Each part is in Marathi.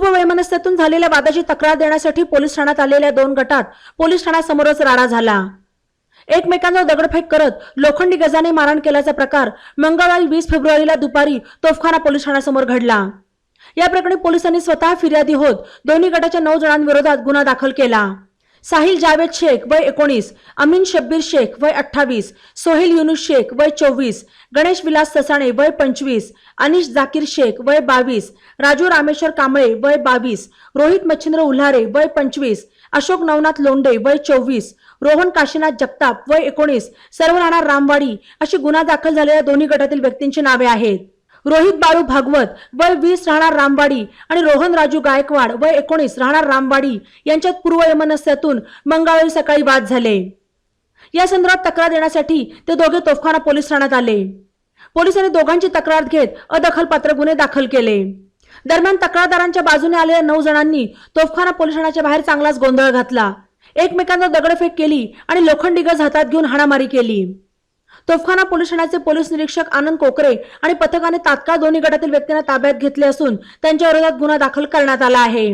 पूर्व वैमनस्यातून झालेल्या वादाची तक्रार देण्यासाठी पोलीस ठाण्यात आलेल्या दोन गटात पोलीस ठाण्यासमोरच राडा झाला. एकमेकांवर दगडफेक करत लोखंडी गजाने मारहाण केल्याचा प्रकार मंगळवारी वीस फेब्रुवारीला दुपारी तोफखाना पोलीस ठाण्यासमोर घडला. या प्रकरणी पोलिसांनी स्वतः फिर्यादी होत दोन्ही गटाच्या नऊ जणांविरोधात गुन्हा दाखल केला. साहिल जावेद शेख वय एकोणीस अमीन शब्बीर शेख वय अठ्ठावीस सोहेल युनुस शेख वय चोवीस गणेश विलास ससाणे वय पंचवीस अनिश जाकीर शेख वय बावीस राजू रामेश्वर कांबळे वय बावीस रोहित मच्छिंद्र उल्हारे वय पंचवीस अशोक नवनाथ लोंडे वय चोवीस रोहन काशीनाथ जगताप वय एकोणीस सर्व रामवाडी अशी गुन्हा दाखल झालेल्या दोन्ही गटातील व्यक्तींची नावे आहेत. रोहित बाळू भागवत वय वीस राहणार रामवाडी आणि रोहन राजू गायकवाड वय एकोणीस राहणार रामवाडी यांच्यात पूर्व यमनस्यातून मंगळवारी सकाळी वाद झाले. या संदर्भात तक्रार देण्यासाठी ते दोघे तोफखाना पोलीस ठाण्यात आले. पोलिसांनी दोघांची तक्रार घेत अदखलपात्र गुन्हे दाखल केले. दरम्यान तक्रारदारांच्या बाजूने आलेल्या नऊ जणांनी तोफखाना पोलीस ठाण्याच्या बाहेर चांगलाच गोंधळ घातला. एकमेकांना दगडफेक केली आणि लोखंडी गज हातात घेऊन हाणामारी केली. तोफखाना पोलीस ठाण्याचे पोलीस निरीक्षक आनंद कोकरे आणि पथकाने तात्काळ दोन्ही गटातील व्यक्तींना ताब्यात घेतले असून त्यांच्या विरोधात गुन्हा दाखल करण्यात आला आहे.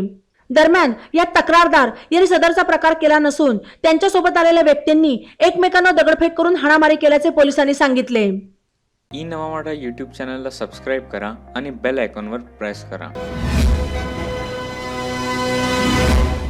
दरम्यान या तक्रारदार यांनी सदरचा प्रकार केला नसून त्यांच्यासोबत आलेल्या व्यक्तींनी एकमेकांना दगडफेक करून हाणामारी केल्याचे पोलिसांनी सांगितले. ई नवा मराठा यूट्यूब चॅनलला सबस्क्राईब करा आणि बेल आयकॉनवर प्रेस करा.